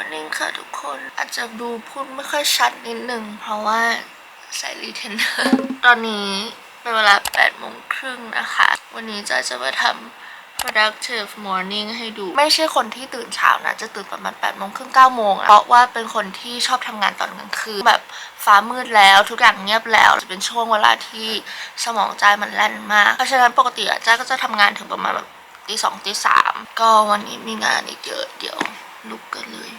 วันนี้ค่ะทุกคนอาจจะดูพูดไม่ค่อยชัดนิดนึง เพราะว่าใส่รีเทนเนอร์ตอนนี้เป็นเวลา8โมงครึ่งนะคะ วันนี้จะจะมาทำ productive morning ให้ดู ไม่ใช่คนที่ตื่นเช้านะ จะตื่นประมาณ8โมงครึ่ง9โมงเพราะว่าเป็นคนที่ชอบทำงานตอนกลางคืนแบบฟ้ามืดแล้วทุกอย่างเงียบแล้วจะเป็นช่วงเวลาที่สมองใจมันแล่นมาก เพราะฉะนั้นปกติอะจ้าก็จะทำงานถึงประมาณแบบตีสองตีสามก็วันนี้มีงานอีกเยอะเดี๋ยวลุกกันเลย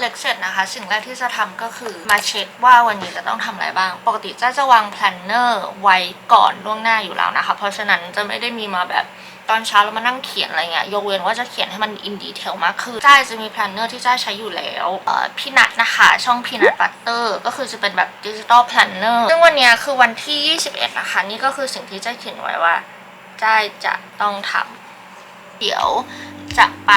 เล็กเสร็จนะคะ สิ่งแรกที่จะทำก็คือมาเช็คว่าวันนี้จะต้องทำอะไรบ้าง ปกติจ้าจะวางแพลนเนอร์ไว้ก่อนล่วงหน้าอยู่แล้วนะคะ เพราะฉะนั้นจะไม่ได้มีมาแบบตอนเช้าแล้วมานั่งเขียนอะไรเงี้ยยกเว้นว่าจะเขียนให้มันอินดีเทลมากขึ้นจ้าจะมีแพลนเนอร์ที่จ้าใช้อยู่แล้วพี่นัทนะคะ ช่องพี่นัทบัตเตอร์ก็คือจะเป็นแบบดิจิตอลแพลนเนอร์ซึ่งวันนี้คือวันที่ 21 นะคะ นี่ก็คือสิ่งที่จ้าเขียนไว้ว่าจ้าจะต้องทำ เดี๋ยวจะไป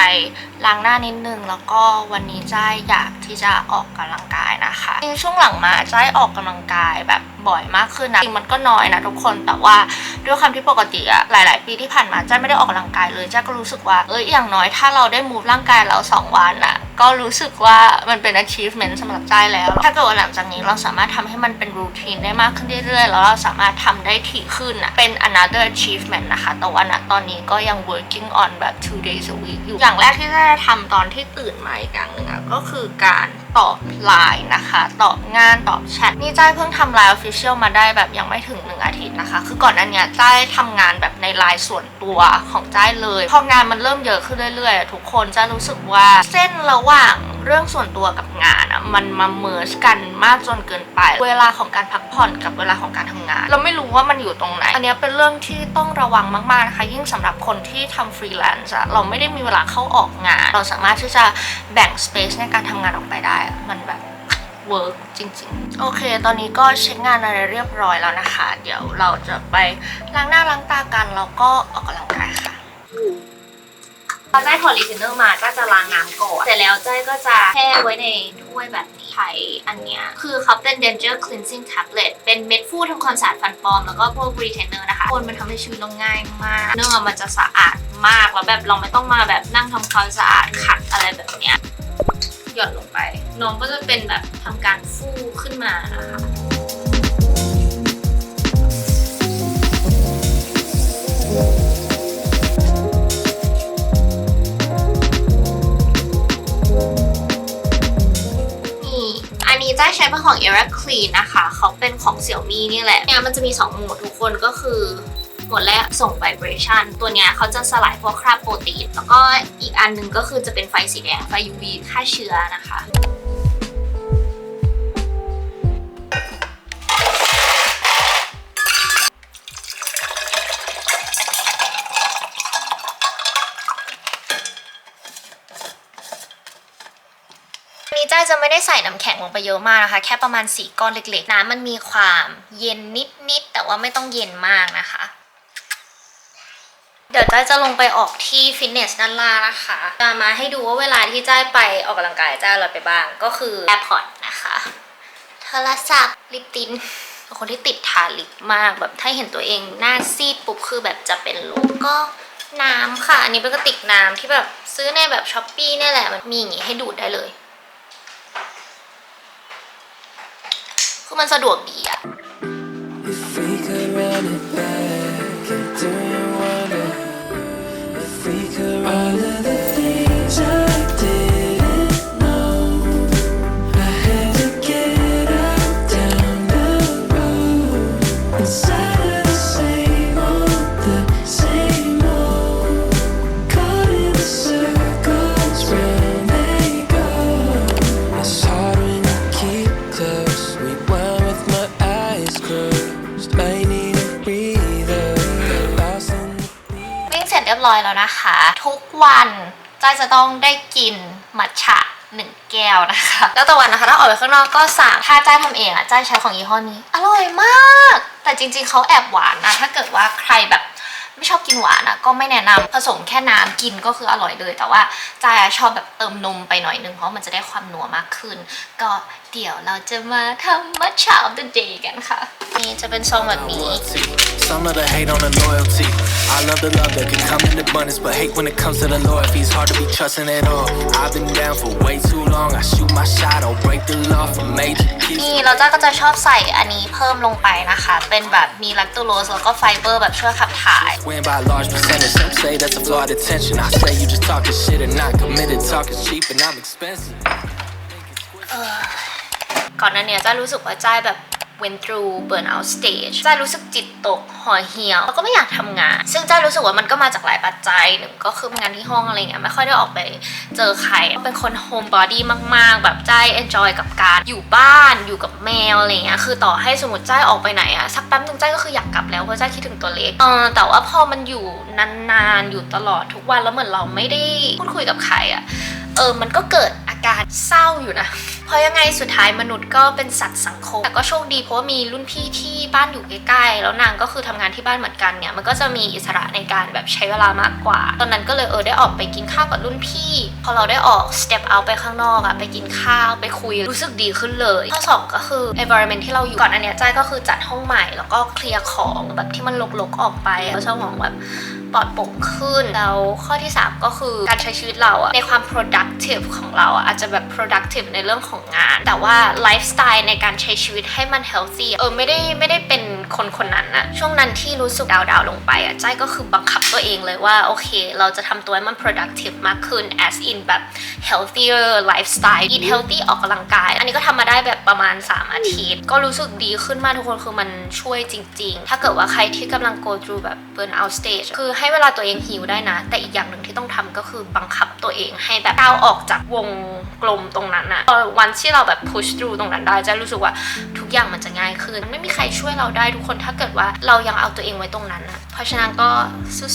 ล้างหน้านิดนึง แล้วก็วันนี้จ้ายอยากที่จะออกกำลังกายนะคะจริงช่วงหลังมาจ้ายออกกำลังกายแบบบ่อยมากขึ้นนะจริงมันก็น้อยนะทุกคนแต่ว่าด้วยความที่ปกติอะหลาย ๆ ปีที่ผ่านมาจ้ายไม่ได้ออกกำลังกายเลยจ้ายก็รู้สึกว่าเอ้ยอย่างน้อยถ้าเราได้มูฟร่างกายเราสองวันอะ ก็รู้สึกว่ามันเป็น achievement สำหรับใจแล้ว ถ้าเกิดว่าหลังจากนี้เราสามารถทำให้มันเป็น routine ได้มากขึ้นเรื่อยๆ แล้วเราสามารถทำได้ถี่ขึ้นอะเป็น another achievement นะคะ แต่ว่าณตอนนี้ก็ยัง working on แบบ two days a week อยู่ อย่างแรกที่จะทำตอนที่ตื่นมาอีกอย่างหนึ่งอะก็คือการ ตอบไลน์นะคะ ตอบงานตอบแชทนี่จ้ายเพิ่งทำไลน์ออฟฟิเชียลมาได้แบบยังไม่ถึงหนึ่งอาทิตย์นะคะ คือก่อนอันเนี้ยจ้ายทำงานแบบในไลน์ส่วนตัวของจ้ายเลย พองานมันเริ่มเยอะขึ้นเรื่อยๆ ทุกคนจะรู้สึกว่าเส้นระหว่าง เรื่องส่วนตัวกับงานอะมันมาเมิร์ชกันมากจนเกินไป เวลาของการพักผ่อนกับเวลาของการทำงาน เราไม่รู้ว่ามันอยู่ตรงไหน อันเนี้ยเป็นเรื่องที่ต้องระวังมากๆนะคะยิ่งสำหรับคนที่ทำฟรีแลนซ์อะเราไม่ได้มีเวลาเข้าออกงาน เราสามารถที่จะแบ่งสเปซในการทำงานออกไปได้ มันแบบเวิร์กจริงๆ โอเค ตอนนี้ก็เช็คงานอะไรเรียบร้อยแล้วนะคะ เดี๋ยวเราจะไปล้างหน้าล้างตากันแล้วก็ออกกำลังกายค่ะ พอได้ถอดรีเทนเนอร์มาก็จะล้างน้ำก่อน เสร็จแล้วเจ้ยก็จะแช่ไว้ในถ้วยแบบนี้ใช้อันเนี้ย คือเขาเป็น Danger Cleansing Tablet เป็นเม็ดฟูทำความสะอาดฟันปลอม แล้วก็พวกรีเทนเนอร์นะคะคนมันทำให้ชีวิตเราง่ายมาก เนื้อมันจะสะอาดมาก แล้วแบบเราไม่ต้องมาแบบนั่งทำความสะอาดขัดอะไรแบบเนี้ยหย่อนลงไป น้องก็จะเป็นแบบทำการฟูขึ้นมานะคะ ของ e r a Clean นะคะ เขาเป็นของ Xiaomi นี่แหละเนี่ยมันจะมี 2 โหมดทุกคนก็คือโหมดแรกส่ง vibration ตัวเนี้ยเขาจะสลายพวกคราบโปรตีน แล้วก็อีกอันหนึงก็คือจะเป็นไฟสีแดงไฟ UV ฆ่าเชื้อนะคะ จะไม่ได้ใส่น้ำแข็งลงไปเยอะมากนะคะ แค่ประมาณ4ก้อนเล็กๆ น้ำมันมีความเย็นนิดๆแต่ว่าไม่ต้องเย็นมากนะคะ เดี๋ยวจ้าจะลงไปออกที่ฟิตเนสด้านล่างนะคะจะมาให้ดูว่าเวลาที่จ้าไปออกกำลังกายจ้าอะไรไปบ้าง ก็คือ AirPod นะคะโทรศัพท์ลิปตินเป็นคนที่ติดทาลิปมากแบบถ้าเห็นตัวเองหน้าซีดปุ๊บคือแบบจะเป็นลมก็น้ำค่ะ อันนี้เป็นกระติกน้ำที่แบบซื้อในแบบช้อปปี้นี่แหละมันมีอย่างงี้ให้ดูดได้เลย คือมันสะดวกดีอะ ทุกวันจ้ายจะต้องได้กินมัทฉะหนึ่งแก้วนะคะ แล้วแต่วันนะคะ ถ้าออกไปข้างนอกก็สั่งถ้าจ้าทำเองอะจ้าใช้ของยี่ห้อนี้ อร่อยมาก แต่จริงๆเขาแอบหวานนะถ้าเกิดว่าใครแบบไม่ชอบกินหวานอะก็ไม่แนะนำผสมแค่น้ำกินก็คืออร่อยเลย แต่ว่าจ้าชอบแบบเติมนมไปหน่อยนึงเพราะมันจะได้ความนัวมากขึ้น ก็ เดี๋ยวเราจะมาทำมัทฉะ of the day กันค่ะ นี่จะเป็นซองแบบนี้ loyalty. Some of the hate on the loyalty. I love the love that can come in abundance, but hate when it comes to the loyalty. It's hard to be trusting at all. I've been down for way too long. I shoot my shot, I'll break the law for major keys. นี่เราจ้าก็จะชอบใส่อันนี้เพิ่มลงไปนะคะ เป็นแบบมีแลคโตโรสแล้วก็ไฟเบอร์แบบช่วยขับถ่าย Win by a large percentage. Some say that's a flawed attention. I say you just talking shit and not committed. Talking cheap and I'm expensive. ก่อนหน้าเนี้จ้ารู้สึกว่าจ้าแบบ went through burnout stage จ้ารู้สึกจิตตกห่อเหี่ยวแล้วก็ไม่อยากทำงาน ซึ่งจ้ารู้สึกว่ามันก็มาจากหลายปัจจัยหนึ่งก็คืองานที่ห้องอะไรเงี้ยไม่ค่อยได้ออกไปเจอใคร เป็นคน home body มาก ๆ แบบจ้า enjoy กับการอยู่บ้านอยู่กับแมวอะไรเงี้ยคือต่อให้สมมติจ้าออกไปไหนอะสักแป๊บนึงจ้าก็คืออยากกลับแล้วเพราะจ้าคิดถึงตัวเล็กเออแต่ว่าพอมันอยู่นานๆอยู่ตลอดทุกวันแล้วเหมือนเราไม่ได้พูดคุยกับใครอะเออมันก็เกิด การเศร้าอยู่นะ เพราะยังไงสุดท้ายมนุษย์ก็เป็นสัตว์สังคม แต่ก็โชคดีเพราะว่ามีรุ่นพี่ที่บ้านอยู่ใกล้ๆ แล้วนางก็คือทำงานที่บ้านเหมือนกันเนี่ย มันก็จะมีอิสระในการแบบใช้เวลามากกว่า ตอนนั้นก็เลยเออได้ออกไปกินข้าวกับรุ่นพี่ พอเราได้ออก step out ไปข้างนอกอะไปกินข้าวไปคุยรู้สึกดีขึ้นเลยข้อสองก็คือ environment ที่เราอยู่ก่อนอันเนี้ยจ้ก็คือจัดห้องใหม่แล้วก็เคลียร์ของแบบที่มันรกๆออกไปแล้วสมองแบบ ปลอดโปร่งขึ้น แล้วข้อที่ 3 ก็คือการใช้ชีวิตเราอะในความ productive ของเราอะอาจจะแบบ productive ในเรื่องของงาน แต่ว่าไลฟ์สไตล์ในการใช้ชีวิตให้มัน healthy เออไม่ได้ไม่ได้เป็นคนคนนั้นอะช่วงนั้นที่รู้สึกดาวดาวลงไปอะใจก็คือบังคับตัวเองเลยว่า โอเค เราจะทำตัวให้มัน productive มากขึ้น as in แบบ healthier lifestyle eat healthy ออกกำลังกาย อันนี้ก็ทำมาได้แบบประมาณ 3 อาทิตย์ ก็รู้สึกดีขึ้นมากทุกคนคือมันช่วยจริง ๆ ถ้าเกิดว่าใครที่กำลัง go through แบบ burnout stage คือใให้เวลาตัวเองฮิวได้นะ แต่อีกอย่างหนึ่งที่ต้องทำก็คือบังคับตัวเองให้แบบก้าวออกจากวงกลมตรงนั้นอะพอวันที่เราแบบ push through ตรงนั้นได้จะรู้สึกว่าทุ อย่างมันจะง่ายขึ้น ไม่มีใครช่วยเราได้ทุกคนถ้าเกิดว่าเรายังเอาตัวเองไว้ตรงนั้นอะเพราะฉะนั้นก็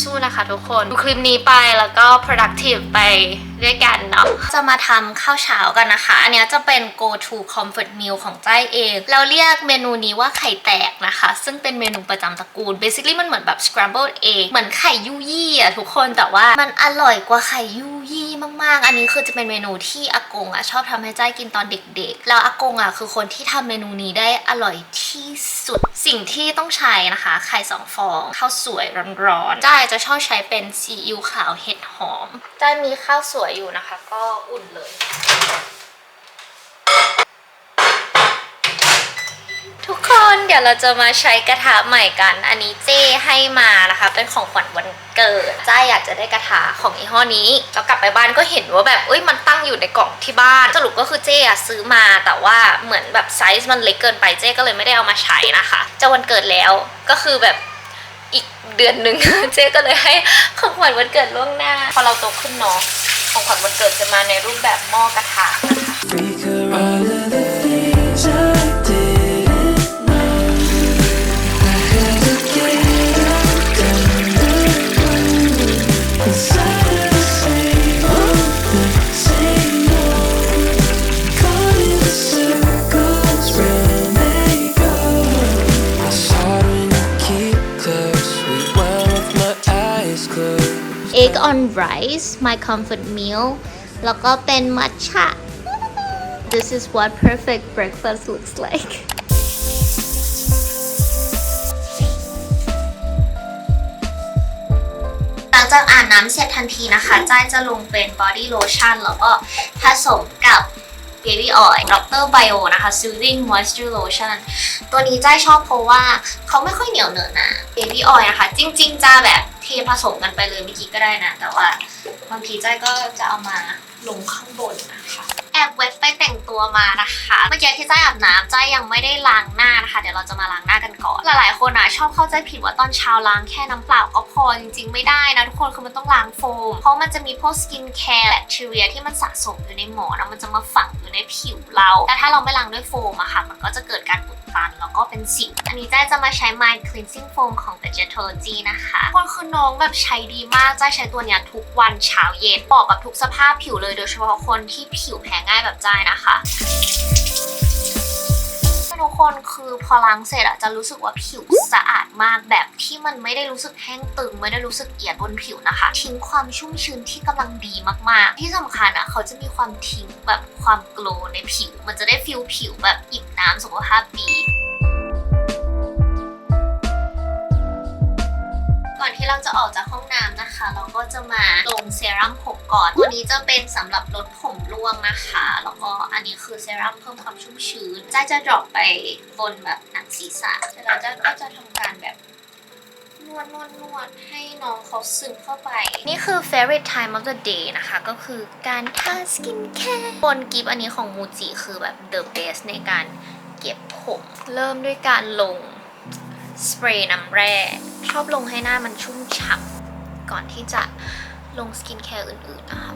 สู้ๆนะคะทุกคนดูคลิปนี้ไปแล้วก็ productive ไปด้วยกันเนาะจะมาทำข้าวเช้ากันนะคะ อันนี้จะเป็น go to comfort meal ของจ้ายเอง เราเรียกเมนูนี้ว่าไข่แตกนะคะ ซึ่งเป็นเมนูประจำตระกูล basically มันเหมือนแบบ scrambled egg เหมือนไข่ยู่ยี่อะทุกคนแต่ว่ามันอร่อยกว่าไข่ยู่ยี่มากๆ อันนี้คือจะเป็นเมนูที่อากงอะชอบทำให้จ้ายกินตอนเด็กๆ แล้วอากงอะคือคนที่ทำเมนูนี้ได้อร่อยที่สุดสิ่งที่ต้องใช้นะคะไข่สองฟองข้าวสวยร้อนๆจ้าจะชอบใช้เป็นซีอิ๊วขาวเห็ดหอมจ้ามีข้าวสวยอยู่นะคะ ก็อุ่นเลย ทุกค นเดี๋ยวเราจะมาใช้กระทะใหม่กัน อันนี้เจ้ให้มานะคะ เป็นของขวัญวันเกิดจ้าอยากจะได้กระทะของยี่ห้อนี้แล้วกลับไปบ้านก็เห็นว่าแบบเอ้ยมันตั้งอยู่ในกล่องที่บ้าน สรุปก็คือเจ้อะซื้อมาแต่ว่าเหมือนแบบไซส์มันเล็กเกินไปเจ้ก็เลยไม่ได้เอามาใช้นะคะจะวันเกิดแล้วก็คือแบบอีกเดือนหนึ่ง เจ้ก็เลยให้ของขวัญวันเกิดล่วงหน้า พอเราโตขึ้นเนาะของขวัญวันเกิดจะมาในรูปแบบหม้อกระทะนะคะ on rice my comfort meal แล้วก็เป็นมัทฉะ This is what perfect breakfast looks like หลังจากอาบน้ำเสร็จทันทีนะคะ จ้ายจะลงเป็น body lotion แล้วก็ผสมกับ Baby Oil Dr. Bio นะคะ Soothing Moisture Lotion ตัวนี้จ้าชอบเพราะว่าเขาไม่ค่อยเหนียวเหนอะนะ Baby Oil นะคะ จริง ๆจ้าแบบ เทผสมกันไปเลยเมื่อกี้ก็ได้นะ แต่ว่าบางทีจ้าก็จะเอามาลงข้างบนนะคะแอบเว็บไปแต่งตัวมานะคะ เมื่อกี้ที่จ้าอาบน้ำจ้ายังไม่ได้ล้างหน้านะคะ เดี๋ยวเราจะมาล้างหน้ากันก่อน หลายๆคนอะชอบเข้าใจผิดว่าตอนเช้าล้างแค่น้ำเปล่าก็พอจริงๆไม่ได้นะทุกคนคือมันต้องล้างโฟม เพราะมันจะมีพวกสกินแคร์แบคทีเรียที่มันสะสมอยู่ในหมอนแล้วมันจะมาฝังอยู่ในผิวเรา แต่ถ้าเราไม่ล้างด้วยโฟมอะค่ะ มันก็จะเกิดการอุด ก็เป็นสิวอันนี้จ้าจะมาใช้ Mind Cleansing Foam ของ Vegetology นะคะคนคือน้องแบบใช้ดีมากจ้าใช้ตัวเนี้ยทุกวันเช้าเย็นเหมาะกับทุกสภาพผิวเลยโดยเฉพาะคนที่ผิวแพ้ง่ายแบบจ้านะคะทุกคนคือพอล้างเสร็จอะจะรู้สึกว่าผิวสะอาดมากแบบที่มันไม่ได้รู้สึกแห้งตึง ไม่ได้รู้สึกเอียดบนผิวนะคะ ทิ้งความชุ่มชื้นที่กำลังดีมากๆ ที่สำคัญอะเขาจะมีความทิ้งแบบความโกลในผิว มันจะได้ฟิลผิวแบบอิ่มน้ำสุขภาพดี เราจะออกจากห้องน้ำนะคะ เราก็จะมาลงเซรั่มผมก่อนตัวนี้จะเป็นสำหรับลดผมร่วงนะคะ แล้วก็อันนี้คือเซรั่มเพิ่มความชุ่มชื้นจ้าจะดรอปไปบนแบบหนังศีรษะเร็จแล้วจ้าก็จะทำการแบบนวดนวดนวดให้น้องเขาซึมเข้าไป นี่คือ favorite time of the day นะคะ ก็คือการทาสกินแคร์บนกิฟอันนี้ของมูจิคือแบบ the best ในการเก็บผม เริ่มด้วยการลง สเปรย์น้ำแร่ ชอบลงให้หน้ามันชุ่มฉ่ำก่อนที่จะลงสกินแคร์อื่นๆนะคะ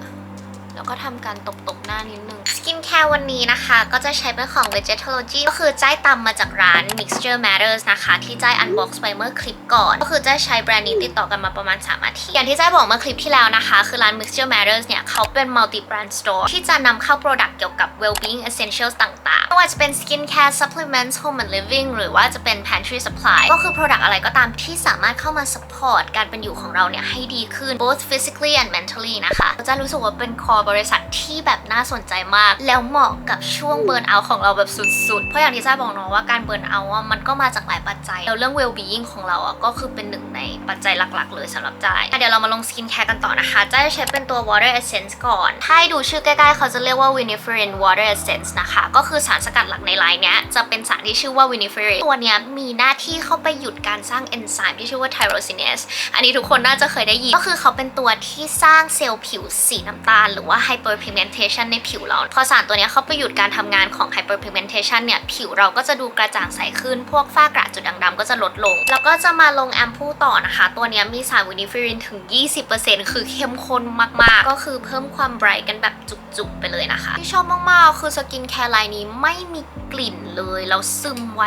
แล้วก็ทำการตบๆหน้านิดนึง สกินแคร์วันนี้นะคะ ก็จะใช้เป็นของ Vegetology ก็คือจ้ายตำมาจากร้าน Mixture Matters นะคะ ที่จ้าย unbox ไปเมื่อคลิปก่อน ก็คือจ้ายใช้แบรนด์นี้ติดต่อกันมาประมาณ 3 อาทิตย์ อย่างที่จ้ายบอกเมื่อคลิปที่แล้วนะคะ คือร้าน Mixture Matters เนี่ยเขาเป็น multi brand store ที่จะนำเข้า product เกี่ยวกับ well-being essentials ต่างๆไม่ว่าจะเป็น skin care supplements home and living หรือว่าจะเป็น pantry supply ก็คือ product อะไรก็ตามที่สามารถเข้ามา support การเป็นอยู่ของเราเนี่ยให้ดีขึ้น both physically and mentally นะคะจะรู้สึกว่าเป็น core บริษัทที่แบบน่าสนใจมาก แล้วเหมาะกับช่วง burn out ของเราแบบสุดๆ เพราะอย่างที่จ้าบอกเนาะว่าการ burn out อาอะมันก็มาจากหลายปัจจัยแล้วเรื่อง well being ของเราอะก็คือเป็นหนึ่งในปัจจัยหลักๆ เลยสำหรับจ้ายอะเดี๋ยวเรามาลง skin care กันต่อนะคะจ้าจะใช้เป็นตัว water essence ก่อน ถ้าให้ดูชื่อใกล้ๆ เขาจะเรียกว่า viniferin water essence นะคะ ก็คือสารสกัดหลักในไลน์เนี้ยจะเป็นสารที่ชื่อว่า viniferin ตัวเนี้ยมีหน้าที่เข้าไปหยุดการสร้างเอนไซม์ที่ชื่อว่า tyrosinase อันนี้ทุกคนน่าจะเคยได้ยินก็คือเขาเป็นตัวที่สร้างเซลล์ผิวสีน้ำตาลหรือว่าว่า hyperpigmentation ในผิวเรา พอสารตัวนี้เข้าไปหยุดการทำงานของ hyperpigmentation เนี่ย ผิวเราก็จะดูกระจ่างใสขึ้น พวกฝ้ากระจุดด่างดำก็จะลดลง แล้วก็จะมาลงแอมพูต่อนะคะ ตัวนี้มีสารวินิฟิรินถึง 20%คือเข้มข้นมากๆ ก็คือเพิ่มความไบรท์กันแบบจุกๆไปเลยนะคะ ที่ชอบมากๆ คือสกินแคร์ไลน์นี้ไม่มี กลิ่นเลยแล้วซึมไว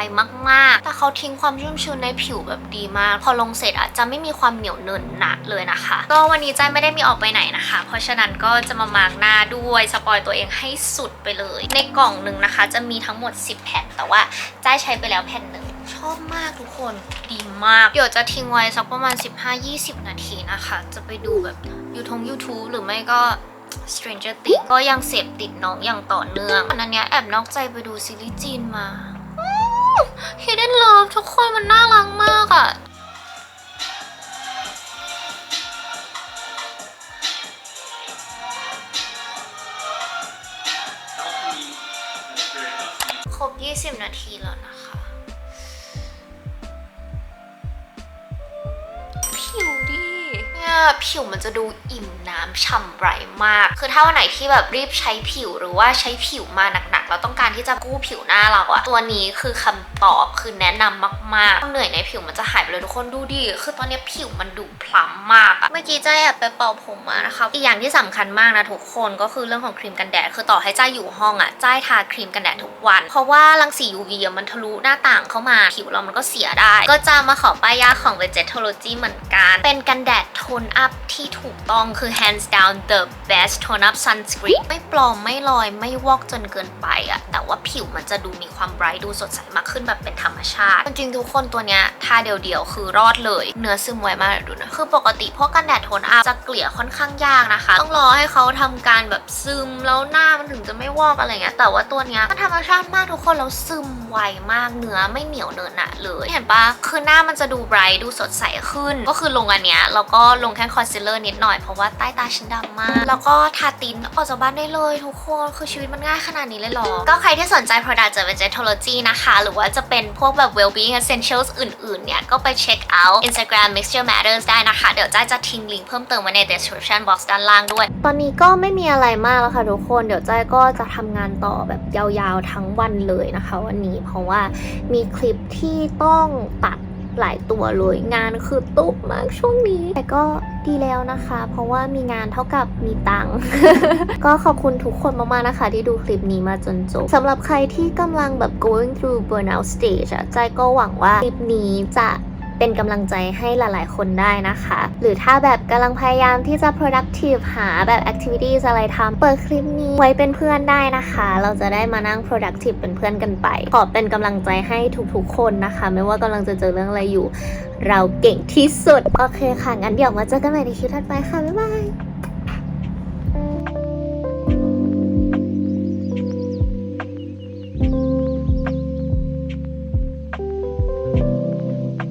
มากๆ แต่เขาทิ้งความชุ่มชื้นในผิวแบบดีมาก พอลงเสร็จอะจะไม่มีความเหนียวเนินหนะเลยนะคะ ก็วันนี้ใจไม่ได้มีออกไปไหนนะคะ เพราะฉะนั้นก็จะมามาร์กหน้าด้วยสปอยตัวเองให้สุดไปเลย ในกล่องหนึ่งนะคะ จะมีทั้งหมด 10 แผ่น แต่ว่าใจใช้ไปแล้วแผ่นหนึ่งชอบมากทุกคนดีมาก เดี๋ยวจะทิ้งไว้สักประมาณ 15-20 นาทีนะคะ จะไปดูแบบยูทง YouTube หรือไม่ก็ Stranger Things ก็ยังเสพติดน้องอย่างต่อเนื่องอันนั้นเนี้ยแอบนอกใจไปดูซีรีส์จีนมา Hidden Love ทุกคนมันน่ารักมากอะครบ 20 นาทีแล้วนะคะ ผิวดีเนี่ยผิวมันจะดูอิ่ม ฉ่ำไบรท์มาก คือถ้าวันไหนที่แบบรีบใช้ผิวหรือว่าใช้ผิวมาหนักๆเราต้องการที่จะกู้ผิวหน้าเราอะตัวนี้คือคำ ตอบคือแนะนำมากๆเหนื่อยในผิวมันจะหายไปเลยทุกคนดูดิคือตอนนี้ผิวมันดูพล้ำมากอะเมื่อกี้จ้าแอบไปเป่าผมมานะคะอีกอย่างที่สำคัญมากนะทุกคนก็คือเรื่องของครีมกันแดดคือต่อให้จ้าอยู่ห้องอะจ้าทาครีมกันแดดทุกวัน เพราะว่ารังสี UV มันทะลุหน้าต่างเข้ามาผิวเรามันก็เสียได้ ก็จะมาขอป้ายยาของ Vegetology เหมือนกัน เป็นกันแดดโทนอัพที่ถูกต้องคือ hands down the best tone up sunscreen ไม่ปลอมไม่ลอยไม่วอกจนเกินไปอะแต่ว่าผิวมันจะดูมีความไบรท์ดูสดใสมากขึ้นแบบเป็นธรรมชาติ จริงๆทุกคนตัวเนี้ยทาเดียวๆ คือรอดเลย เนื้อซึมไวมากดูนะ คือปกติพวกกันแดดโทนอัพจะเกลี่ยค่อนข้างยากนะคะ ต้องรอให้เขาทำการแบบซึมแล้วหน้ามันถึงจะไม่วอกอะไรเงี้ย แต่ว่าตัวเนี้ยมันธรรมชาติมากทุกคนแล้วซึมไวมาก เนื้อไม่เหนียวเนินหนะเลยเห็นปะคือหน้ามันจะดูไบรท์ดูสดใสขึ้น ก็คือลงอันเนี้ยแล้วก็ลงแค่คอนซีลเลอร์นิดหน่อยเพราะว่าใต้ตาฉันดำมาก แล้วก็ทาตินออกจากบ้านได้เลยทุกคน คือชีวิตมันง่ายขนาดนี้เลยหรอ ก็ใครที่สนใจ Product จาก Vegetology นะคะ หรือว่าจะเป็นพวกแบบ Wellbeing Essentials อื่นๆ เนี่ย ก็ไปเช็คเอาท์ Instagram Mixture Matters ได้นะคะ เดี๋ยวจ้าจะทิ้งลิงก์เพิ่มเติมไว้ใน description box ด้านล่างด้วย ตอนนี้ก็ไม่มีอะไรมากแล้วค่ะทุกคน เดี๋ยวจ้าก็จะทำงานต่อแบบยาวๆทั้งวันเลยนะคะ วันนี้เพราะว่ามีคลิปที่ต้องตัด หลายตัวเลยงานคือตุ๊บมากช่วงนี้ แต่ก็ดีแล้วนะคะ เพราะว่ามีงานเท่ากับมีตังค์ ก็ขอบคุณทุกคนมากๆนะคะ ที่ดูคลิปนี้มาจนจบสำหรับใครที่กำลังแบบ going through burnout stage อะใจก็หวังว่าคลิปนี้จะ เป็นกำลังใจให้หลายๆ คนได้นะคะ หรือถ้าแบบกำลังพยายามที่จะ productive หาแบบ activities อะไรทำเปิดคลิปนี้ไว้เป็นเพื่อนได้นะคะ เราจะได้มานั่ง productive เป็นเพื่อนกันไป ขอเป็นกำลังใจให้ทุกๆ คนนะคะ ไม่ว่ากำลังจะเจอเรื่องอะไรอยู่ เราเก่งที่สุด โอเคค่ะ งั้นเดี๋ยวมาเจอกันใหม่ในคลิปถัดไปค่ะ บ๊ายบาย